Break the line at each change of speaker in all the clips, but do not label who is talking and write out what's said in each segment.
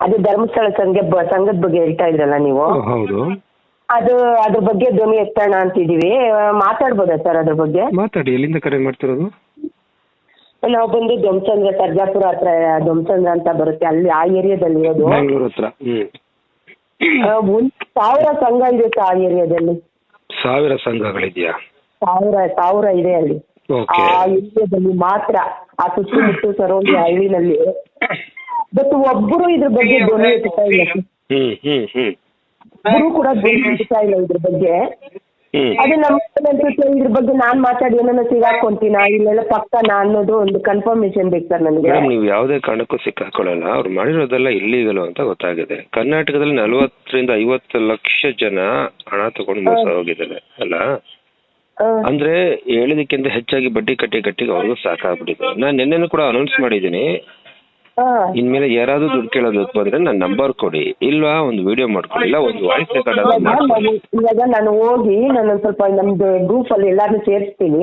ಅದು ಧರ್ಮಸ್ಥಳ ಸಂಘ ಸಂಘದ ಬಗ್ಗೆ ಹೇಳ್ತಾ ಇದ್ರಲ್ಲ ನೀವು?
ಹೌದು.
ಅದು ಅದ್ರ ಬಗ್ಗೆ ಧ್ವನಿ ಎತ್ತೋಣ ಅಂತಿದೀವಿ ಮಾತಾಡ್ಬೋದಾ ಸರ್ ಅದ್ರ ಬಗ್ಗೆ?
ಮಾತಾಡಿ ಎಲ್ಲಿಂದ ಕರೆ ಮಾಡ್ತಿರೋದು?
ನಾವು ಬಂದು ಧ್ವಂಸಂದ್ರ ಸರ್ಜಾಪುರ ಹತ್ರ ಧ್ವಂಸಂದ್ರ ಅಂತ ಬರುತ್ತೆ. ಅಲ್ಲಿ ಆ ಏರಿಯಾದಲ್ಲಿ ಇರೋದು.
ಬ್ಯಾಂಗ್ಳೂರ್ ಹತ್ರ ಹ್ಮ್.
ಒಂದ್ ಸಾವಿರ ಸಂಘ ಇದೆ ಸರ್ ಆ ಏರಿಯಾದಲ್ಲಿ.
ಸಾವಿರ ಸಂಘಗಳಿದೆಯಾ?
ಸಾವಿರ ಸಾವಿರ ಇದೆ ಅಲ್ಲಿ. ಆ ಏರಿಯಾದಲ್ಲಿ ಮಾತ್ರ ಆ ಸುತ್ತಮುತ್ತ ಸರೌಂಡಿ ಹಳ್ಳಿನಲ್ಲಿ. ಬಟ್ ಒಬ್ಬರು ಇದ್ರ ಬಗ್ಗೆ ಧ್ವನಿ ಎತ್ತಾ ಇಲ್ಲ. ಒಬ್ಬರು
ಹ್ಮ್ ಹ್ಮ್ ಹ್ಮ್.
ಒಬ್ರು ಕೂಡ ಧ್ವನಿ ಎತ್ತಾ ಇಲ್ಲ ಇದ್ರ ಬಗ್ಗೆ.
ಹ್ಮ್.
ಅದು ನಮ್ಮ ಅನ್ಸುತ್ತೆ ಇದ್ರ ಬಗ್ಗೆ ನಾನ್ ಮಾತಾಡಿ ಏನನ್ನ ಸಿಗಾಕೊಂತೀನ? ಇಲ್ಲೆಲ್ಲ ನಾ ಅನ್ನೋದು ಒಂದು ಕನ್ಫರ್ಮೇಶನ್ ಬೇಕು ಸರ್ ನನಗೆ.
ನೀವು ಯಾವುದೇ ಕಾರಣಕ್ಕೂ ಸಿಕ್ಕಾಕೊಳ್ಳಲ್ಲ ಅವ್ರು ಮಾಡಿರೋದೆಲ್ಲ ಇಲ್ಲಿಗಲು ಅಂತ ಗೊತ್ತಾಗಿದೆ. ಕರ್ನಾಟಕದಲ್ಲಿ ನಲವತ್ತರಿಂದ ಐವತ್ತು ಲಕ್ಷ ಜನ ಹಣ ತಗೊಂಡು ಮೋಸ ಹೋಗಿದ್ದಾರೆ ಅಲ್ಲ? ಅಂದ್ರೆ ಹೇಳಿದಕ್ಕಿಂತ ಹೆಚ್ಚಾಗಿ ಬಡ್ಡಿ ಕಟ್ಟಿ ಕಟ್ಟಿಗೆ ಅವ್ರಿಗೂ ಸಾಕಾಗ್ಬಿಟ್ಟಿದೆ. ನಾನು ನಿನ್ನೆನೂ ಕೂಡ ಅನೌನ್ಸ್ ಮಾಡಿದ್ದೀನಿ. ಇನ್ಮೇಲೆ ಯಾರಾದ್ರೂ ದುಡ್ಡು ಕೇಳೋದಕ್ಕೆ ಬಂದ್ರೆ ನನ್ನ ನಂಬರ್ ಕೊಡಿ. ಇಲ್ವಾ ಒಂದು ವಿಡಿಯೋ ಮಾಡ್ಕೊಡಿ. ಇಲ್ಲ ಒಂದು ವಾಯ್ಸ್ ರೆಕಾರ್ಡ್
ಇವಾಗ ನಾನು ಹೋಗಿ ನಾನು ಸ್ವಲ್ಪ ನಮ್ದು ಗ್ರೂಪ್ ಅಲ್ಲಿ ಎಲ್ಲಾರು ಸೇರಿಸ್ತೀನಿ.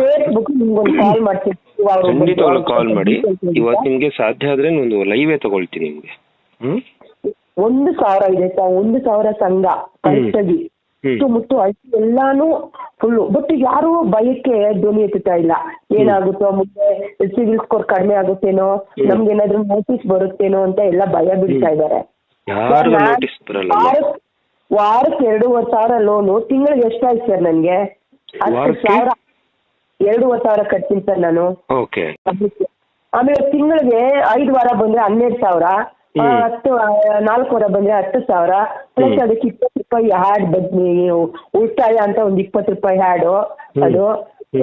ಸೇರಿಸ್ಬಿಟ್ಟು ನಿಮ್ಗೊಂದು ಕಾಲ್ ಮಾಡ್ತೀನಿ.
ಖಂಡಿತ ಕಾಲ್ ಮಾಡಿ.
ಇವಾಗ
ಇವತ್ತು ನಿಮ್ಗೆ ಸಾಧ್ಯ ಆದ್ರೆ ಒಂದು ಲೈವೇ ತಗೊಳ್ತೀನಿ ನಿಮ್ಗೆ.
ಒಂದು ಸಾವಿರ ಇದೆ ಒಂದು ಸಾವಿರ ಸಂಘ ಕರೆಕ್ಟ್ ಸುತ್ತಮುತ್ತ ಎಲ್ಲಾನು ಫುಲ್ಲು ಬಟ್ ಯಾರು ಭಯಕ್ಕೆ ಧ್ವನಿ ಎತ್ತುತ್ತಾ ಇಲ್ಲ. ಏನಾಗುತ್ತೋ ಮುಂದೆ ಸಿವಿಲ್ ಸ್ಕೋರ್ ಕಡಿಮೆ ಆಗುತ್ತೇನೋ ನಮ್ಗೆ ಏನಾದ್ರು ನೋಟಿಸ್ ಬರುತ್ತೇನೋ ಅಂತ ಎಲ್ಲ ಭಯ ಬಿಡ್ತಾ ಇದ್ದಾರೆ. ವಾರಕ್ಕೆ ಎರಡೂವರೆ ಸಾವಿರ ಲೋನು ತಿಂಗಳಿಗೆ ಎಷ್ಟಾಯ್ತು ಸರ್ ನನ್ಗೆ? ಹತ್ತು? ಸಾವಿರ ಎರಡೂವರೆ ಸಾವಿರ ಕಟ್ತೀನಿ ಸರ್ ನಾನು. ಆಮೇಲೆ ತಿಂಗಳಿಗೆ ಐದು ವಾರ ಬಂದ್ರೆ ಹನ್ನೆರಡು ಸಾವಿರ. ಹತ್ತು ನಾಲ್ಕು ವಾರ ಬಂದ್ರೆ ಹತ್ತು ಸಾವಿರ. ಪ್ಲಸ್ ಅದಕ್ಕೆ ರೂಪಾಯಿ ಹ್ಯಾಡ್ ಬದ್ನಿ ಉಳಿತಾಯ ಅಂತ ಒಂದ್ ಇಪ್ಪತ್ತು ರೂಪಾಯಿ ಹಾಡು ಅದು.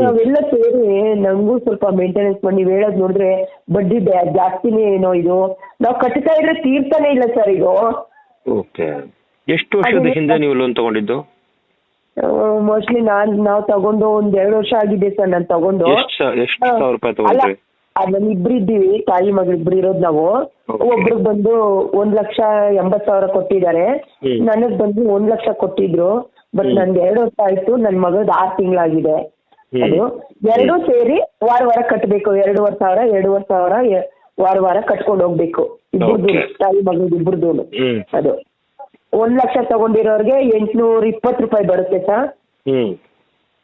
ಅವೆಲ್ಲ ಸೇರಿ ನಂಗೂ ಸ್ವಲ್ಪ ಮೇಂಟೆನೆನ್ಸ್ ಮಾಡಿ ನೀವು ಹೇಳೋದ್ ನೋಡಿದ್ರೆ ಬಡ್ಡಿ ಜಾಸ್ತಿನೇ ಏನೋ ಇದು. ನಾವು ಕಟ್ತಾ ಇದ್ರೆ ತೀರ್ತಾನೆ ಇಲ್ಲ ಸರ್ ಇದು.
ಓಕೆ. ಎಷ್ಟು ವರ್ಷದ ಹಿಂದೆ ನೀವು ಲೋನ್ ತಗೊಂಡಿದ್ದು?
ಮೋಸ್ಟ್ಲಿ ನಾನ್ ನಾವು ತಗೊಂಡು ಒಂದ್ ಎರಡು ವರ್ಷ ಆಗಿದೆ ಸರ್ ನಾನು ತಗೊಂಡು.
ಎಷ್ಟು. ಸಾವಿರ ರೂಪಾಯಿ ತಗೊಂಡ್ರಿ?
ಅದ್ರಲ್ಲಿ ಇಬ್ರು ಇದ್ದೀವಿ ತಾಯಿ ಮಗಳು ಇಬ್ರು ಇರೋದು ನಾವು.
ಒಬ್ರು
ಒಬ್ರಿಗೆ ಬಂದು ಒಂದ್ ಲಕ್ಷ ಎಂಬತ್ ಸಾವಿರ ಕೊಟ್ಟಿದ್ದಾರೆ. ನನಗ್ ಬಂದು ಒಂದ್ ಲಕ್ಷ ಕೊಟ್ಟಿದ್ರು. ಬಟ್ ನನ್ಗೆ ಎರಡು ವರ್ಷ ಆಯ್ತು. ನನ್ ಮಗಳದ್ ಆರ್ ತಿಂಗಳಾಗಿದೆ. ಅದು. ಎರಡೂ ಸೇರಿ ವಾರ ವಾರ ಕಟ್ಟಬೇಕು ಎರಡೂವರೆ ಸಾವಿರ ಎರಡೂವರೆ ಸಾವಿರ ವಾರ ವಾರ ಕಟ್ಕೊಂಡು ಹೋಗ್ಬೇಕು. ಇಬ್ಬರದು ತಾಯಿ ಮಗಳದ್ದು ಇಬ್ಬರದು ಅದು. ಒಂದ್ ಲಕ್ಷ ತಗೊಂಡಿರೋರ್ಗೆ ಎಂಟ್ನೂರ ಇಪ್ಪತ್ತು ರೂಪಾಯಿ ಬರುತ್ತೆ ಸರ್.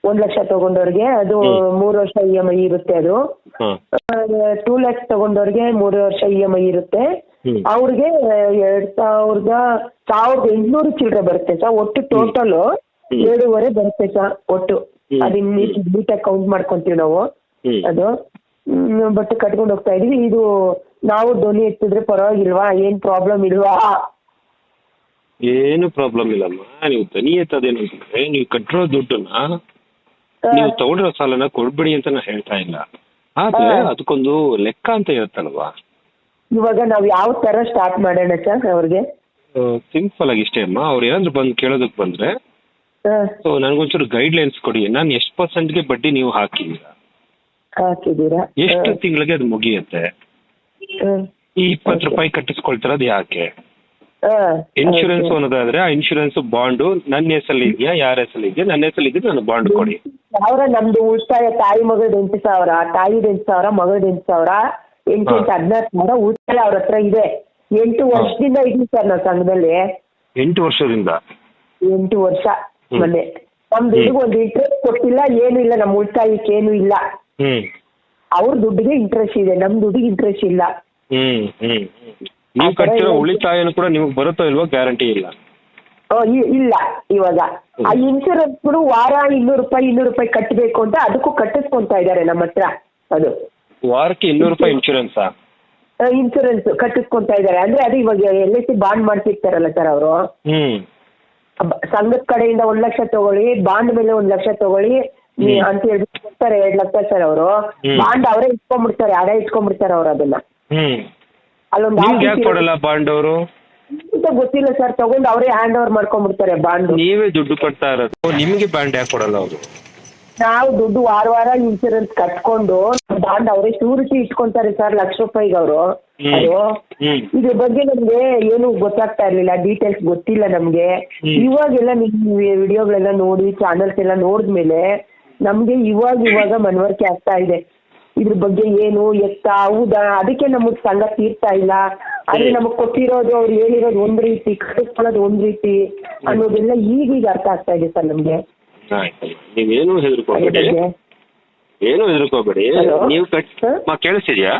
ಒಂದ್ ಲಕ್ಷ ತಗೊಂಡವ್ರಿಗೆ ಅದು ಮೂರು ವರ್ಷ ಇ ಎಂ ಐ ಇರುತ್ತೆ ಅದು. ಟೂ ಲ್ಯಾಕ್ಸ್ ತಗೊಂಡವ್ರಿಗೆ ಮೂರು ವರ್ಷ ಇ ಎಂ ಐ ಇರುತ್ತೆ. ಅವ್ರಿಗೆ ಎರಡ್ ಸಾವಿರದ ಸಾವಿರದ ಎಂಟ್ನೂರು ಚಿಲ್ಲರೆ ಬರುತ್ತೆ ಸರ್ ಒಟ್ಟು ಟೋಟಲ್. ಏಳುವರೆ ಬರುತ್ತೆ ಸರ್ ಒಟ್ಟು. ಅದಿನ್ ನೀಟಾಗಿ ಕೌಂಟ್ ಮಾಡ್ಕೊಂತೀವಿ ನಾವು. ಅದು. ಬಟ್ ಕಟ್ಕೊಂಡು ಹೋಗ್ತಾ ಇದೀವಿ. ಇದು ನಾವು ಧ್ವನಿ ಎತ್ತಿದ್ರೆ ಪರವಾಗಿಲ್ವಾ? ಏನ್ ಪ್ರಾಬ್ಲಮ್ ಇಲ್ವಾ?
ಏನು ಪ್ರಾಬ್ಲಮ್ ಇಲ್ಲಮ್ಮ. ನೀವು ಧ್ವನಿ ಎತ್ತದೇನು ಅಂತಂದ್ರೆ ನೀವು ಕಟ್ಟಿರೋ ದುಡ್ಡನ್ನ ನೀವು ತಗೊಂಡಿರೋ ಸಾಲನ ಕೊಡ್ಬಿಡಿ ಅಂತ ನಾನು ಹೇಳ್ತಾ ಇಲ್ಲ. ಆದ್ರೆ ಅದಕ್ಕೊಂದು ಲೆಕ್ಕ ಅಂತ ಇರುತ್ತಲ್ವಾ
ಇವಾಗ ನಾವ್ ಯಾವ ತರ ಸ್ಟಾರ್ಟ್ ಮಾಡೋಣ ಸರ್ ಅವ್ರಿಗೆ?
ಸಿಂಪಲ್ ಆಗಿ ಇಷ್ಟೇ ಅಮ್ಮ. ಅವ್ರು ಏನಾದ್ರು ಬಂದು ಕೇಳೋದಕ್ ಬಂದ್ರೆ ಸೊ ನನಗೊಂಚೂರು ಗೈಡ್ ಲೈನ್ಸ್ ಕೊಡಿ. ನಾನು ಎಷ್ಟು ಪರ್ಸೆಂಟ್ಗೆ ಬಡ್ಡಿ ನೀವು ಹಾಕಿದ್ದೀರಾ?
ಹಾಕಿದೀರಾ
ಎಷ್ಟು ತಿಂಗಳಿಗೆ ಅದು ಮುಗಿಯುತ್ತೆ? ಈ ಇಪ್ಪತ್ ರೂಪಾಯಿ ಕಟ್ಟಿಸ್ಕೊಳ್ತಿರೋದು ಯಾಕೆ? ಇನ್ಶೂರೆನ್ಸ್ ಅನ್ನೋದಾದ್ರೆ ಆ ಇನ್ಶೂರೆನ್ಸ್ ಬಾಂಡು ನನ್ನ ಹೆಸರಲ್ಲಿ ಇದೆಯಾ ಯಾರ ಹೆಸರಲ್ಲಿ ಇದೆಯಾ ನನ್ನ ಹೆಸರಲ್ಲಿ ಇದ್ರೆ ನಾನು ಬಾಂಡ್ ಕೊಡಿ.
ಸಾವಿರ ನಮ್ದು ಉಳಿತಾಯ ತಾಯಿ ಮಗಳ್ ಎಂಟು ಸಾವಿರ ತಾಯಿದ ಎಂಟು ಸಾವಿರ ಮಗಳ್ ಎಂಟು ಸಾವಿರ ಎಂಟು ಎಂಟು ಹದಿನಾರು ಸಾವಿರ ಉಳಿತಾಯ ಅವ್ರ ಹತ್ರ ಇದೆ. ಎಂಟು ವರ್ಷದಿಂದ ಇದ್ವಿ ಸರ್ ನಾವು ಸಂಘದಲ್ಲಿ.
ಎಂಟು ವರ್ಷದಿಂದ?
ಎಂಟು ವರ್ಷ. ಮೊನ್ನೆ. ನಮ್ ದುಡ್ಡಿಗೆ ಒಂದು ಇಂಟ್ರೆಸ್ಟ್ ಕೊಟ್ಟಿಲ್ಲ ಏನು ಇಲ್ಲ ನಮ್ಮ ಉಳಿತಾಯಕ್ಕೆ ಏನು ಇಲ್ಲ. ಅವ್ರ ದುಡ್ಡಿಗೆ ಇಂಟ್ರೆಸ್ಟ್ ಇದೆ ನಮ್ ದುಡ್ಡಿಗೆ ಇಂಟ್ರೆಸ್ಟ್ ಇಲ್ಲ.
ಹ್ಮ್ ಹ್ಮ್. ನೀವು ಕಟ್ಟಿರೋ. ಉಳಿತಾಯನು ಕೂಡ ನಿಮಗೆ ಬರುತ್ತೋ ಇಲ್ವೋ ಗ್ಯಾರಂಟಿ ಇಲ್ಲ?
ಇಲ್ಲ ಇವಾಗ. ಆ ಇನ್ಶೂರೆನ್ಸ್ ವಾರ ಇನ್ನೂರು ರೂಪಾಯಿ ಇನ್ನೂರು ರೂಪಾಯಿ ಕಟ್ಟಬೇಕು ಅಂತ ಅದಕ್ಕೂ ಕಟ್ಟಿಸ್ಕೊಂತಾ ಇದ್ದಾರೆ ನಮ್ಮ ಹತ್ರ. ಅದು.
ವಾರಕ್ಕೆ ಇನ್ನೂರು ರೂಪಾಯಿ ಇನ್ಶೂರೆನ್ಸ್
ಇನ್ಶೂರೆನ್ಸ್ ಕಟ್ಟಿಸ್ಕೊಂತಾ ಇದ್ದಾರೆ. ಅಂದ್ರೆ ಅದು ಇವಾಗ ಎಲ್ ಐ ಸಿ ಬಾಂಡ್ ಮಾಡ್ತಿರ್ತಾರಲ್ಲ ಸರ್ ಅವರು.
ಹ್ಮ್.
ಸಂಘದ ಕಡೆಯಿಂದ ಒಂದ್ ಲಕ್ಷ ತಗೊಳ್ಳಿ ಬಾಂಡ್ ಮೇಲೆ ಒಂದ್ ಲಕ್ಷ ತಗೊಳ್ಳಿ ಅಂತ ಹೇಳಿ ಕೊಡ್ತಾರೆ ಎರಡ್ ಲಕ್ಷ ಸರ್ ಅವರು. ಬಾಂಡ್ ಅವರೇ ಇಟ್ಕೊಂಡ್ಬಿಡ್ತಾರೆ ಅಡ ಇಟ್ಕೊಂಡ್ಬಿಡ್ತಾರೆ ಅವ್ರು ಅದನ್ನ.
ಹ್ಮ್.
ಅಲ್ಲೊಂದು
ನಿಮ್ಗೆ ಯಾಕೆ ಕೊಡಲ್ಲ ಬಾಂಡ್ ಅವರು?
ಅಂತ ಗೊತ್ತಿಲ್ಲ ಸರ್ ತಗೊಂಡು ಅವರೇ ಹ್ಯಾಂಡ್ ಓವರ್ ಮಾಡ್ಕೊಂಡ್ಬಿಡ್ತಾರೆ ಬಾಂಡ್
ನೀವೇ ದುಡ್ಡು ಕೊಡ್ತಾ ಇರೋದು. ನಿಮ್ಗೆ ಬಾಂಡ್ ಯಾಕೆ ಕೊಡಲ್ಲ ಅವರು?
ನಾವು ದುಡ್ಡು ವಾರ ವಾರ ಇನ್ಸೂರೆನ್ಸ್ ಕಟ್ಕೊಂಡು ಬಾಂಡ್ ಅವರೇ ಶೂರಿಟಿ ಇಟ್ಕೊಂತಾರೆ ಸರ್ ಲಕ್ಷ ರೂಪಾಯಿಗೆ ಅವರು. ಅದು? ಇದ್ರ ಬಗ್ಗೆ ನಮ್ಗೆ ಏನು ಗೊತ್ತಾಗ್ತಾ ಇರ್ಲಿಲ್ಲ ಡೀಟೇಲ್ಸ್ ಗೊತ್ತಿಲ್ಲ ನಮ್ಗೆ. ಇವಾಗೆಲ್ಲ ನಿಮ್ ವಿಡಿಯೋಗಳೆಲ್ಲ ನೋಡಿ ಚಾನಲ್ಸ್ ಎಲ್ಲ ನೋಡಿದ್ಮೇಲೆ ನಮ್ಗೆ ಇವಾಗ ಇವಾಗ ಮನವರಿಕೆ ಆಗ್ತಾ ಇದೆ. ಇದ್ರ ಬಗ್ಗೆ ಏನು ಎತ್ತ ಹೌದಾ ಅದಕ್ಕೆ ನಮಗ್ ಸಂಘ ತೀರ್ತಾ ಇಲ್ಲ. ಆದ್ರೆ ನಮಗ್ ಕೊಟ್ಟಿರೋದು ಅವ್ರು ಹೇಳಿರೋದು ಒಂದ್ ರೀತಿ ಕಳಿಸ್ಕೊಳ್ಳೋದು ಒಂದ್ ರೀತಿ ಅನ್ನೋದೆಲ್ಲ ಈಗೀಗ ಅರ್ಥ ಆಗ್ತಾ ಇದೆ ಸರ್ ನಮ್ಗೆ.
ನೀವೇನು ಹೆದರ್ಕೋಬೇಡಿ. ಏನು ಹೆದರ್ಕೋಬೇಡಿ. ನೀವು ಕಟ್ ಕೇಳಿಸ್ತಿದ್ಯಾ?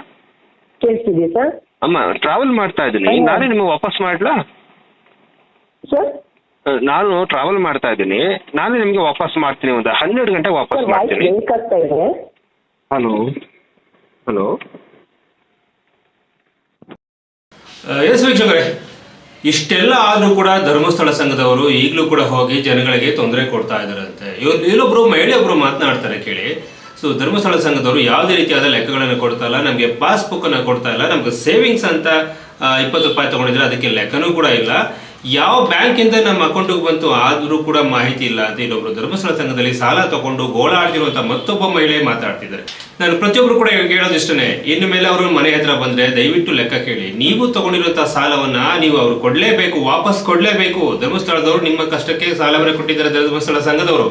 ಕೇಳಿಸ್ತಿದೆಯಾ ಸರ್?
ಅಮ್ಮ ಟ್ರಾವೆಲ್ ಮಾಡ್ತಾ ಇದ್ದೀನಿ? ನಾನೇ ನಿಮಗೆ ವಾಪಸ್ ಮಾಡ್ಲಾ?
ಸರ್?
ನಾನು ಟ್ರಾವೆಲ್ ಮಾಡ್ತಾ ಇದ್ದೀನಿ. ನಾನೇ ನಿಮಗೆ ವಾಪಸ್ ಮಾಡ್ತೀನಿ ಒಂದು ಹನ್ನೆರಡು ಗಂಟೆ ವಾಪಸ್ ಮಾಡ್ತೀನಿ. ಹಲೋ? ಹಲೋ?
ಎಸ್ ವೀಕ್ಷಕರೇ, ಇಷ್ಟೆಲ್ಲ ಆದರೂ ಕೂಡ ಧರ್ಮಸ್ಥಳ ಸಂಘದವರು ಈಗಲೂ ಕೂಡ ಹೋಗಿ ಜನಗಳಿಗೆ ತೊಂದರೆ ಕೊಡ್ತಾ ಇದ್ದಾರಂತೆ. ಇವ್ರು, ಇಲ್ಲೊಬ್ರು ಮಹಿಳೆಯೊಬ್ರು ಮಾತನಾಡ್ತಾರೆ ಕೇಳಿ. ಸೊ ಧರ್ಮಸ್ಥಳ ಸಂಘದವರು ಯಾವುದೇ ರೀತಿಯಾದ ಲೆಕ್ಕಗಳನ್ನು ಕೊಡ್ತಾ ಇಲ್ಲ. ನಮಗೆ ಪಾಸ್ಬುಕ್ ಅನ್ನು ಕೊಡ್ತಾ ಇಲ್ಲ. ನಮ್ಗೆ ಸೇವಿಂಗ್ಸ್ ಅಂತ ಇಪ್ಪತ್ತು ರೂಪಾಯಿ ತಗೊಂಡಿದ್ರೆ ಅದಕ್ಕೆ ಲೆಕ್ಕನೂ ಕೂಡ ಇಲ್ಲ. ಯಾವ ಬ್ಯಾಂಕಿಂದ ನಮ್ಮ ಅಕೌಂಟಿಗೆ ಬಂತು ಆದರೂ ಕೂಡ ಮಾಹಿತಿ ಇಲ್ಲ ಅಂತ ಇಲ್ಲೊಬ್ರು ಧರ್ಮಸ್ಥಳ ಸಂಘದಲ್ಲಿ ಸಾಲ ತಗೊಂಡು ಗೋಳಾಡ್ತಿರುವಂತ ಮತ್ತೊಬ್ಬ ಮಹಿಳೆ ಮಾತಾಡ್ತಿದ್ದಾರೆ. ನಾನು ಪ್ರತಿಯೊಬ್ಬರು ಕೂಡ ಹೇಳೋದು ಇಷ್ಟನೇ, ಇನ್ನು ಮೇಲೆ ಅವರು ಮನೆ ಹತ್ರ ಬಂದ್ರೆ ದಯವಿಟ್ಟು ಲೆಕ್ಕ ಕೇಳಿ. ನೀವು ತಗೊಂಡಿರುವಂಥ ಸಾಲವನ್ನ ನೀವು ಅವ್ರು ಕೊಡ್ಲೇಬೇಕು, ವಾಪಸ್ ಕೊಡ್ಲೇಬೇಕು. ಧರ್ಮಸ್ಥಳದವರು ನಿಮ್ಮ ಕಷ್ಟಕ್ಕೆ ಸಾಲವನ್ನು ಕೊಟ್ಟಿದ್ದಾರೆ ಧರ್ಮಸ್ಥಳ ಸಂಘದವರು.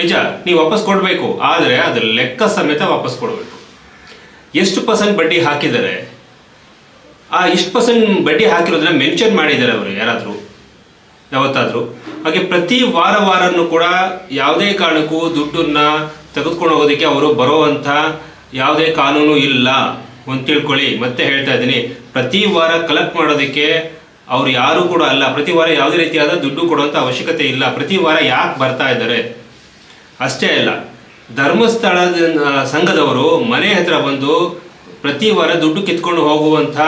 ನಿಜ, ನೀವು ವಾಪಸ್ ಕೊಡಬೇಕು, ಆದರೆ ಅದ್ರ ಲೆಕ್ಕ ಸಮೇತ ವಾಪಸ್ ಕೊಡಬೇಕು. ಎಷ್ಟು ಪರ್ಸೆಂಟ್ ಬಡ್ಡಿ ಹಾಕಿದ್ದಾರೆ? ಆ ಇಷ್ಟು ಪರ್ಸೆಂಟ್ ಬಡ್ಡಿ ಹಾಕಿರೋದನ್ನ ಮೆನ್ಷನ್ ಮಾಡಿದ್ದಾರೆ ಅವರು ಯಾರಾದರೂ? ಯಾವತ್ತಾದರೂ? ಹಾಗೆ ಪ್ರತಿ ವಾರ ವಾರನೂ ಕೂಡ ಯಾವುದೇ ಕಾರಣಕ್ಕೂ ದುಡ್ಡನ್ನ ತೆಗೆದುಕೊಂಡು ಹೋಗೋದಕ್ಕೆ ಅವರು ಬರೋವಂಥ ಯಾವುದೇ ಕಾನೂನು ಇಲ್ಲ ಒಂದು ತಿಳ್ಕೊಳ್ಳಿ. ಮತ್ತೆ ಹೇಳ್ತಾ ಇದ್ದೀನಿ, ಪ್ರತಿ ವಾರ ಕಲೆಕ್ಟ್ ಮಾಡೋದಕ್ಕೆ ಅವ್ರು ಯಾರು ಕೂಡ ಅಲ್ಲ. ಪ್ರತಿ ವಾರ ಯಾವುದೇ ರೀತಿಯಾದ ದುಡ್ಡು ಕೊಡುವಂಥ ಅವಶ್ಯಕತೆ ಇಲ್ಲ. ಪ್ರತಿ ವಾರ ಯಾಕೆ ಬರ್ತಾ ಇದ್ದಾರೆ? ಅಷ್ಟೇ ಅಲ್ಲ ಧರ್ಮಸ್ಥಳದ ಸಂಘದವರು ಮನೆ ಹತ್ರ ಬಂದು ಪ್ರತಿ ವಾರ ದುಡ್ಡು ಕಿತ್ಕೊಂಡು ಹೋಗುವಂಥ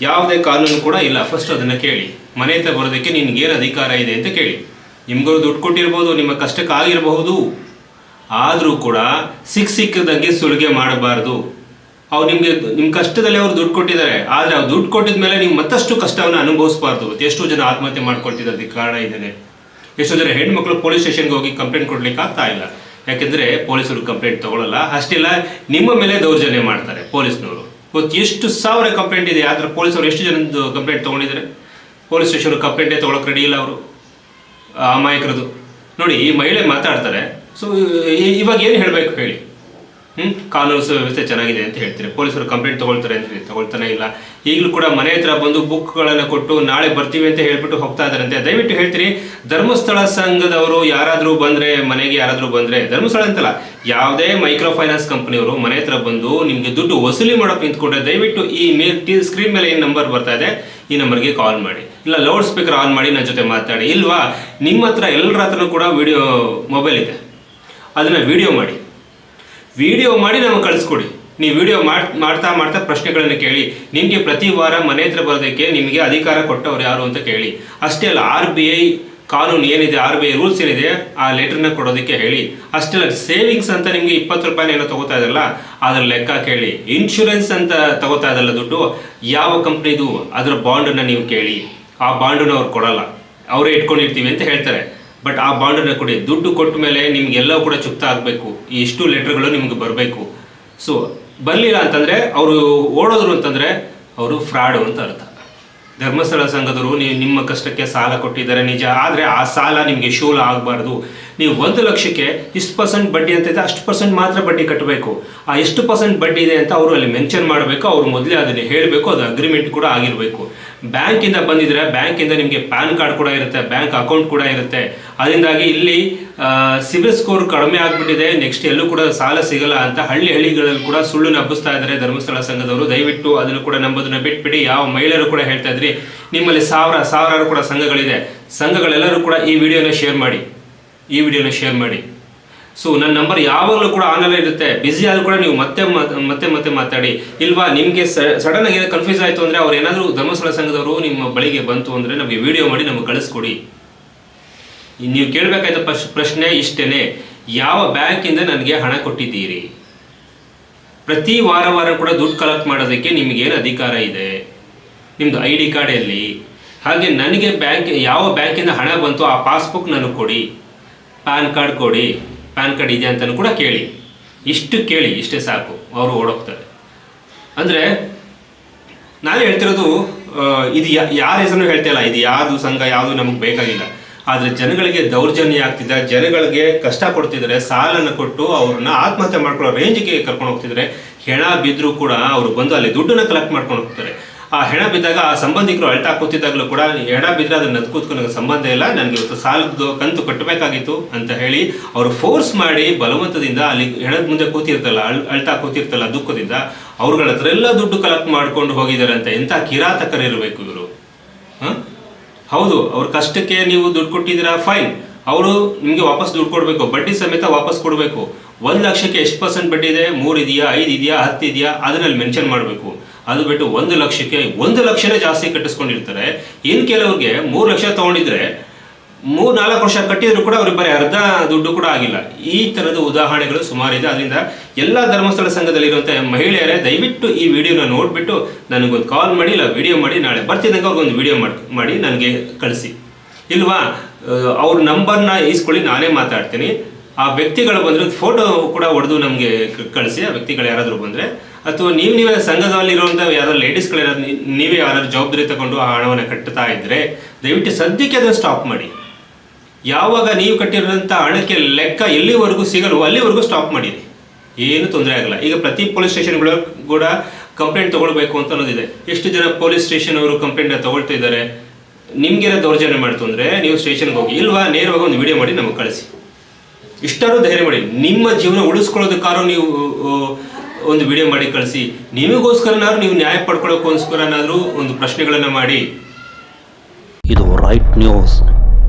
ಯಾವುದೇ ಕಾನೂನು ಕೂಡ ಇಲ್ಲ. ಫಸ್ಟ್ ಅದನ್ನು ಕೇಳಿ. ಮನೆ ಹತ್ರ ಬರೋದಕ್ಕೆ ನಿನ್ಗೇನು ಅಧಿಕಾರ ಇದೆ ಅಂತ ಕೇಳಿ. ನಿಮ್ಗೂ ದುಡ್ಡು ಕೊಟ್ಟಿರ್ಬೋದು, ನಿಮ್ಮ ಕಷ್ಟಕ್ಕೆ ಆಗಿರಬಹುದು ಆದರೂ ಕೂಡ ಸಿಕ್ ಸಿಕ್ಕದಂಗೆ ಸುಲಿಗೆ ಮಾಡಬಾರ್ದು. ಅವ್ರು ನಿಮಗೆ ನಿಮ್ಮ ಕಷ್ಟದಲ್ಲಿ ಅವ್ರು ದುಡ್ಡು ಕೊಟ್ಟಿದ್ದಾರೆ. ಆದರೆ ಅವ್ರು ದುಡ್ಡು ಕೊಟ್ಟಿದ ಮೇಲೆ ನೀವು ಮತ್ತಷ್ಟು ಕಷ್ಟವನ್ನು ಅನುಭವಿಸಬಾರ್ದು. ಎಷ್ಟೋ ಜನ ಆತ್ಮಹತ್ಯೆ ಮಾಡ್ಕೊಳ್ತಿದ್ದಕ್ಕೆ ಕಾರಣ ಇದ್ದೇನೆ ಎಷ್ಟೋ ಜನ ಹೆಣ್ಮಕ್ಳು ಪೊಲೀಸ್ ಸ್ಟೇಷನ್ಗೆ ಹೋಗಿ ಕಂಪ್ಲೇಂಟ್ ಕೊಡ್ಲಿಕ್ಕೆ ಆಗ್ತಾ ಇಲ್ಲ. ಯಾಕೆಂದರೆ ಪೊಲೀಸರು ಕಂಪ್ಲೇಂಟ್ ತಗೊಳ್ಳಲ್ಲ ಅಷ್ಟಿಲ್ಲ, ನಿಮ್ಮ ಮೇಲೆ ದೌರ್ಜನ್ಯ ಮಾಡ್ತಾರೆ ಪೊಲೀಸ್ನವರು. ಇವತ್ತು ಎಷ್ಟು ಸಾವಿರ ಕಂಪ್ಲೇಂಟ್ ಇದೆ, ಆದರೆ ಪೊಲೀಸರು ಎಷ್ಟು ಜನದ್ದು ಕಂಪ್ಲೇಂಟ್ ತಗೊಂಡಿದ್ದಾರೆ? ಪೊಲೀಸ್ ಸ್ಟೇಷನ್ ಕಂಪ್ಲೇಂಟೇ ತೊಗೊಳಕ್ಕೆ ರೆಡಿ ಇಲ್ಲ ಅವರು. ಅಮಾಯಕರದು. ನೋಡಿ, ಈ ಮಹಿಳೆ ಮಾತಾಡ್ತಾರೆ. ಸೊ ಇವಾಗ ಏನು ಹೇಳಬೇಕು ಹೇಳಿ? ಹ್ಞೂ ಕಾನೂನು ಸುವ್ಯವಸ್ಥೆ ಚೆನ್ನಾಗಿದೆ ಅಂತ ಹೇಳ್ತೀರಿ. ಪೊಲೀಸರು ಕಂಪ್ಲೇಂಟ್ ತಗೊಳ್ತಾರೆ ಹೇಳಿ. ತಗೊಳ್ತಾನೆ ಇಲ್ಲ. ಈಗಲೂ ಕೂಡ ಮನೆ ಹತ್ರ ಬಂದು ಬುಕ್ಗಳನ್ನು ಕೊಟ್ಟು ನಾಳೆ ಬರ್ತೀವಿ ಅಂತ ಹೇಳ್ಬಿಟ್ಟು ಹೋಗ್ತಾ ಇದ್ದಾರಂತೆ ದಯವಿಟ್ಟು ಹೇಳ್ತೀರಿ, ಧರ್ಮಸ್ಥಳ ಸಂಘದವರು ಯಾರಾದರೂ ಬಂದರೆ, ಮನೆಗೆ ಯಾರಾದರೂ ಬಂದರೆ, ಧರ್ಮಸ್ಥಳ ಅಂತಲ್ಲ, ಯಾವುದೇ ಮೈಕ್ರೋ ಫೈನಾನ್ಸ್ ಕಂಪ್ನಿಯವರು ಮನೆ ಹತ್ರ ಬಂದು ನಿಮಗೆ ದುಡ್ಡು ವಸೂಲಿ ಮಾಡೋಕೆ ನಿಂತ್ಕೊಂಡ್ರೆ ದಯವಿಟ್ಟು ಈ ಮೇಲ್, ಟಿ ಸ್ಕ್ರೀನ್ ಮೇಲೆ ಏನು ನಂಬರ್ ಬರ್ತಾ ಇದೆ, ಈ ನಂಬರ್ಗೆ ಕಾಲ್ ಮಾಡಿ. ಇಲ್ಲ ಲೌಡ್ ಸ್ಪೀಕರ್ ಆನ್ ಮಾಡಿ ನನ್ನ ಜೊತೆ ಮಾತಾಡಿ. ಇಲ್ವಾ? ನಿಮ್ಮ ಹತ್ರ ಎಲ್ಲರ ಹತ್ರನೂ ಕೂಡ ವಿಡಿಯೋ ಮೊಬೈಲ್ ಇದೆ. ಅದನ್ನ ವಿಡಿಯೋ ಮಾಡಿ. ವಿಡಿಯೋ ಮಾಡಿ ನಮಗೆ ಕಳಿಸ್ಕೊಡಿ. ನೀವು ವಿಡಿಯೋ ಮಾಡ್, ಮಾಡ್ತಾ ಮಾಡ್ತಾ ಪ್ರಶ್ನೆಗಳನ್ನು ಕೇಳಿ. ನಿಮಗೆ ಪ್ರತಿ ವಾರ ಮನೆ ಹತ್ರ ಬರೋದಕ್ಕೆ ನಿಮಗೆ ಅಧಿಕಾರ ಕೊಟ್ಟವ್ರು ಯಾರು ಅಂತ ಕೇಳಿ. ಅಷ್ಟೇ ಅಲ್ಲ ಆರ್ ಬಿ ಐ ಕಾನೂನು ಏನಿದೆ ಆರ್ ಬಿ ಐ ರೂಲ್ಸ್ ಏನಿದೆ, ಆ ಲೆಟರ್ನ ಕೊಡೋದಕ್ಕೆ ಹೇಳಿ. ಅಷ್ಟೇ ಅಲ್ಲ ಸೇವಿಂಗ್ಸ್ ಅಂತ ನಿಮಗೆ ಇಪ್ಪತ್ತು ರೂಪಾಯಿನ ಏನೋ ತಗೋತಾ ಇದಲ್ಲ ಅದ್ರ ಲೆಕ್ಕ ಕೇಳಿ. ಇನ್ಶೂರೆನ್ಸ್ ಅಂತ ತಗೋತಾ ಇದಲ್ಲ ದುಡ್ಡು, ಯಾವ ಕಂಪ್ನಿದು ಅದರ ಬಾಂಡನ್ನು ನೀವು ಕೇಳಿ. ಆ ಬಾಂಡನ್ನು ಅವ್ರು ಕೊಡಲ್ಲ. ಅವರೇ ಇಟ್ಕೊಂಡಿರ್ತೀವಿ ಅಂತ ಹೇಳ್ತಾರೆ. ಬಟ್ ಆ ಬಾಂಡನ್ನು ಕೊಡಿ. ದುಡ್ಡು ಕೊಟ್ಟ ಮೇಲೆ ನಿಮಗೆಲ್ಲ ಕೂಡ ಚುಕ್ತ ಆಗಬೇಕು. ಇಷ್ಟು ಲೆಟ್ರ್ಗಳು ನಿಮ್ಗೆ ಬರಬೇಕು. ಸೊ ಬರಲಿಲ್ಲ ಅಂತಂದರೆ ಅವರು ಓಡೋದ್ರು ಅಂತಂದರೆ ಅವರು ಫ್ರಾಡು ಅಂತ ಅರ್ಥ. ಧರ್ಮಸ್ಥಳ ಸಂಘದವರು ನೀವು ನಿಮ್ಮ ಕಷ್ಟಕ್ಕೆ ಸಾಲ ಕೊಟ್ಟಿದ್ದಾರೆ ನಿಜ. ಆದರೆ ಆ ಸಾಲ ನಿಮಗೆ ಶೂಲ ಆಗಬಾರ್ದು. ನೀವು ಒಂದು ಲಕ್ಷಕ್ಕೆ ಇಷ್ಟು ಪರ್ಸೆಂಟ್ ಬಡ್ಡಿ ಅಂತ ಇದೆ ಅಷ್ಟು ಪರ್ಸೆಂಟ್ ಮಾತ್ರ ಬಡ್ಡಿ ಕಟ್ಟಬೇಕು. ಆ ಎಷ್ಟು ಪರ್ಸೆಂಟ್ ಬಡ್ಡಿ ಇದೆ ಅಂತ ಅವರು ಅಲ್ಲಿ ಮೆನ್ಷನ್ ಮಾಡಬೇಕು, ಅವ್ರು ಮೊದಲೇ ಅದನ್ನು ಹೇಳಬೇಕು, ಅದು ಅಗ್ರಿಮೆಂಟ್ ಕೂಡ ಆಗಿರಬೇಕು. ಬ್ಯಾಂಕಿಂದ ಬಂದಿದ್ರೆ ಬ್ಯಾಂಕಿಂದ ನಿಮಗೆ ಪ್ಯಾನ್ ಕಾರ್ಡ್ ಕೂಡ ಇರುತ್ತೆ, ಬ್ಯಾಂಕ್ ಅಕೌಂಟ್ ಕೂಡ ಇರುತ್ತೆ. ಅದರಿಂದಾಗಿ ಇಲ್ಲಿ ಸಿಬಿಲ್ ಸ್ಕೋರ್ ಕಡಿಮೆ ಆಗಿಬಿಟ್ಟಿದೆ ನೆಕ್ಸ್ಟ್ ಎಲ್ಲೂ ಕೂಡ ಸಾಲ ಸಿಗಲ್ಲ ಅಂತ ಹಳ್ಳಿ ಹಳ್ಳಿಗಳಲ್ಲಿ ಕೂಡ ಸುಳ್ಳು ಹಬ್ಬಿಸ್ತಾ ಇದ್ದಾರೆ ಧರ್ಮಸ್ಥಳ ಸಂಘದವರು. ದಯವಿಟ್ಟು ಅದನ್ನು ಕೂಡ ನಂಬೋದನ್ನ ಬಿಟ್ಬಿಡಿ. ಯಾವ ಮಹಿಳೆಯರು ಕೂಡ ಹೇಳ್ತಾ ಇದ್ರಿ, ನಿಮ್ಮಲ್ಲಿ ಸಾವಿರ, ಸಾವಿರಾರು ಕೂಡ ಸಂಘಗಳಿದೆ. ಸಂಘಗಳೆಲ್ಲರೂ ಕೂಡ ಈ ವಿಡಿಯೋನ ಶೇರ್ ಮಾಡಿ. ಈ ವಿಡಿಯೋನ ಶೇರ್ ಮಾಡಿ. ಸೊ ನನ್ನ ನಂಬರ್ ಯಾವಾಗಲೂ ಕೂಡ ಆನಲ್ಲೇ ಇರುತ್ತೆ. ಬ್ಯುಸಿ ಆದರೂ ಕೂಡ ನೀವು ಮತ್ತೆ ಮಾತ್- ಮತ್ತೆ ಮತ್ತೆ ಮಾತಾಡಿ. ಇಲ್ವಾ, ನಿಮಗೆ ಸಡನ್ ಆಗಿ ಕನ್ಫ್ಯೂಸ್ ಆಯಿತು ಅಂದರೆ ಅವ್ರು ಏನಾದರೂ ಧರ್ಮಸ್ಥಳ ಸಂಘದವರು ನಿಮ್ಮ ಬಳಿಗೆ ಬಂತು ಅಂದರೆ ನಮಗೆ ವಿಡಿಯೋ ಮಾಡಿ ನಮಗೆ ಕಳಿಸ್ಕೊಡಿ. ನೀವು ಕೇಳಬೇಕಾದ ಪ್ರಶ್ನೆ ಇಷ್ಟೇ ಯಾವ ಬ್ಯಾಂಕಿಂದ ನನಗೆ ಹಣ ಕೊಟ್ಟಿದ್ದೀರಿ? ಪ್ರತಿ ವಾರ ವಾರ ಕೂಡ ದುಡ್ಡು ಕಲೆಕ್ಟ್ ಮಾಡೋದಕ್ಕೆ ನಿಮಗೇನು ಅಧಿಕಾರ ಇದೆ? ನಿಮ್ಮದು ಐ ಡಿ ಕಾರ್ಡ್ ಎಲ್ಲಿ? ಹಾಗೆ ನನಗೆ ಬ್ಯಾಂಕ್, ಯಾವ ಬ್ಯಾಂಕಿಂದ ಹಣ ಬಂತು ಆ ಪಾಸ್ಬುಕ್ ನನಗೆ ಕೊಡಿ. ಪ್ಯಾನ್ ಕಾರ್ಡ್ ಕೊಡಿ, ಪ್ಯಾನ್ ಕಾರ್ಡ್ ಇದೆ ಅಂತಲೂ ಕೂಡ ಕೇಳಿ. ಇಷ್ಟು ಕೇಳಿ, ಇಷ್ಟೇ ಸಾಕು. ಅವರು ಓಡೋಗ್ತಾರೆ. ಅಂದರೆ ನಾನು ಹೇಳ್ತಿರೋದು ಇದು ಯಾರ ಹೆಸರು ಹೇಳ್ತಾ ಇಲ್ಲ. ಇದು ಯಾವುದು ಸಂಘ, ಯಾವುದು ನಮಗೆ ಬೇಕಾಗಿಲ್ಲ. ಆದರೆ ಜನಗಳಿಗೆ ದೌರ್ಜನ್ಯ ಆಗ್ತಿದೆ. ಜನಗಳಿಗೆ ಕಷ್ಟ ಕೊಡ್ತಿದ್ದಾರೆ ಸಾಲನ್ನು ಕೊಟ್ಟು ಅವ್ರನ್ನ ಆತ್ಮಹತ್ಯೆ ಮಾಡ್ಕೊಳ್ಳೋ ರೇಂಜ್ಗೆ ಕರ್ಕೊಂಡು ಹೋಗ್ತಿದ್ದಾರೆ ಹೆಣ ಬಿದ್ದರೂ ಕೂಡ ಅವರು ಬಂದು ಅಲ್ಲಿ ದುಡ್ಡನ್ನು ಕಲೆಕ್ಟ್ ಮಾಡ್ಕೊಂಡು ಹೋಗ್ತಾರೆ. ಆ ಹೆಣ ಬಿದ್ದಾಗ ಆ ಸಂಬಂಧಿಕರು ಅಳ್ತಾ ಕೂತಿದ್ದಾಗಲೂ ಕೂಡ ಹೆಣ ಬಿದ್ದರೆ ಅದನ್ನ ನದ್ ಕೂತ್ಕೊಂಡು ನನಗೆ ಸಂಬಂಧ ಇಲ್ಲ, ನನಗೆ ಇವತ್ತು ಸಾಲದ ಕಂತು ಕಟ್ಟಬೇಕಾಗಿತ್ತು ಅಂತ ಹೇಳಿ ಅವರು ಫೋರ್ಸ್ ಮಾಡಿ ಬಲವಂತದಿಂದ ಅಲ್ಲಿ ಹೆಣದ ಮುಂದೆ ಕೂತಿರ್ತಲ್ಲ, ಅಳ್, ಅಳ್ತಾ ಕೂತಿರ್ತಲ್ಲ ದುಃಖದಿಂದ ಅವ್ರುಗಳ ಹತ್ರ ಎಲ್ಲ ದುಡ್ಡು ಕಲೆಕ್ಟ್ ಮಾಡ್ಕೊಂಡು ಹೋಗಿದ್ದಾರೆ ಅಂತ ಎಂಥ ಕಿರಾತಕರಿರಬೇಕು ಇವರು? ಹೌದು, ಅವ್ರ ಕಷ್ಟಕ್ಕೆ ನೀವು ದುಡ್ಡು ಕೊಟ್ಟಿದ್ದೀರಾ ಫೈನ್ ಅವರು ನಿಮಗೆ ವಾಪಸ್ ದುಡ್ಡು ಕೊಡಬೇಕು, ಬಡ್ಡಿ ಸಮೇತ ವಾಪಸ್ ಕೊಡಬೇಕು. ಒಂದು ಲಕ್ಷಕ್ಕೆ ಎಷ್ಟು ಪರ್ಸೆಂಟ್ ಬಡ್ಡಿ ಇದೆ? ಮೂರು ಇದೆಯಾ, ಐದು ಇದೆಯಾ, ಹತ್ತು ಇದೆಯಾ? ಅದರಲ್ಲಿ ಮೆನ್ಷನ್ ಮಾಡಬೇಕು. ಅದು ಬಿಟ್ಟು ಒಂದು ಲಕ್ಷಕ್ಕೆ, ಒಂದು ಲಕ್ಷನೇ ಜಾಸ್ತಿ ಕಟ್ಟಿಸ್ಕೊಂಡಿರ್ತಾರೆ. ಇನ್ನು ಕೆಲವ್ರಿಗೆ ಮೂರು ಲಕ್ಷ ತಗೊಂಡಿದ್ರೆ ಮೂರ್ ನಾಲ್ಕು ವರ್ಷ ಕಟ್ಟಿದ್ರು ಕೂಡ ಅವ್ರಿಗೆ ಬರೀ ಅರ್ಧ ದುಡ್ಡು ಕೂಡ ಆಗಿಲ್ಲ. ಈ ತರದ ಉದಾಹರಣೆಗಳು ಸುಮಾರಿದೆ. ಅದರಿಂದ ಎಲ್ಲ ಧರ್ಮಸ್ಥಳ ಸಂಘದಲ್ಲಿರುವಂಥ ಮಹಿಳೆಯರೇ, ದಯವಿಟ್ಟು ಈ ವಿಡಿಯೋನ ನೋಡ್ಬಿಟ್ಟು ನನಗೊಂದು ಕಾಲ್ ಮಾಡಿ, ಇಲ್ಲ ವಿಡಿಯೋ ಮಾಡಿ, ನಾಳೆ ಬರ್ತಿದ್ದಂಗೆ ಅವ್ರಿಗೊಂದು ವಿಡಿಯೋ ಮಾಡಿ ಮಾಡಿ ನನಗೆ ಕಳಿಸಿ. ಇಲ್ವಾ? ಅವ್ರ ನಂಬರ್ನ ಇಸ್ಕೊಳ್ಳಿ ನಾನೇ ಮಾತಾಡ್ತೀನಿ. ಆ ವ್ಯಕ್ತಿಗಳು ಬಂದ್ರೆ ಫೋಟೋ ಕೂಡ ಹೊಡೆದು ನಮಗೆ ಕಳಿಸಿ. ಆ ವ್ಯಕ್ತಿಗಳು ಯಾರಾದರೂ ಬಂದರೆ ಅಥವಾ ನೀವು ನೀವೇ ಸಂಘದಲ್ಲಿರುವಂಥ ಯಾರಾದ್ರು ಲೇಡೀಸ್ಗಳಿರೋದು ನೀವೇ ಯಾರಾದ್ರು ಜವಾಬ್ದಾರಿ ತಗೊಂಡು ಆ ಹಣವನ್ನು ಕಟ್ಟುತ್ತಾ ಇದ್ದರೆ ದಯವಿಟ್ಟು ಸದ್ಯಕ್ಕೆ ಅದನ್ನು ಸ್ಟಾಪ್ ಮಾಡಿ. ಯಾವಾಗ ನೀವು ಕಟ್ಟಿರೋಂಥ ಹಣಕ್ಕೆ ಲೆಕ್ಕ ಎಲ್ಲಿವರೆಗೂ ಸಿಗಲ್ವೋ ಅಲ್ಲಿವರೆಗೂ ಸ್ಟಾಪ್ ಮಾಡಿರಿ. ಏನು ತೊಂದರೆ ಆಗಲ್ಲ. ಈಗ ಪ್ರತಿ ಪೊಲೀಸ್ ಸ್ಟೇಷನ್ಗಳು ಕೂಡ ಕಂಪ್ಲೇಂಟ್ ತಗೊಳ್ಬೇಕು ಅಂತ ಅನ್ನೋದಿದೆ. ಎಷ್ಟು ಜನ ಪೊಲೀಸ್ ಸ್ಟೇಷನ್ ಅವರು ಕಂಪ್ಲೇಂಟ್ ತಗೊಳ್ತಾ ಇದ್ದಾರೆ? ನಿಮ್ಗೇನೋ ದೌರ್ಜನ್ಯ ಮಾಡ್ತು ಅಂದರೆ ನೀವು ಸ್ಟೇಷನ್ಗೆ ಹೋಗಿ, ಇಲ್ವಾ ನೇರವಾಗಿ ಒಂದು ವಿಡಿಯೋ ಮಾಡಿ ನಮಗೆ ಕಳಿಸಿ. ಇಷ್ಟಾರು ಧೈರ್ಯ ಮಾಡಿ. ನಿಮ್ಮ ಜೀವನ ಉಳಿಸ್ಕೊಳ್ಳೋದಕ್ಕಾರು ನೀವು ಒಂದು ವಿಡಿಯೋ ಮಾಡಿ ಕಳಿಸಿ. ನಿಮಗೋಸ್ಕರನಾದ್ರೂ ನೀವು ನ್ಯಾಯ ಪಡ್ಕೊಳ್ಳೋಕ್ಕೋಸ್ಕರನಾದ್ರೂ ಒಂದು ಪ್ರಶ್ನೆಗಳನ್ನು ಮಾಡಿ.
ಇದು ರೈಟ್ ನ್ಯೂಸ್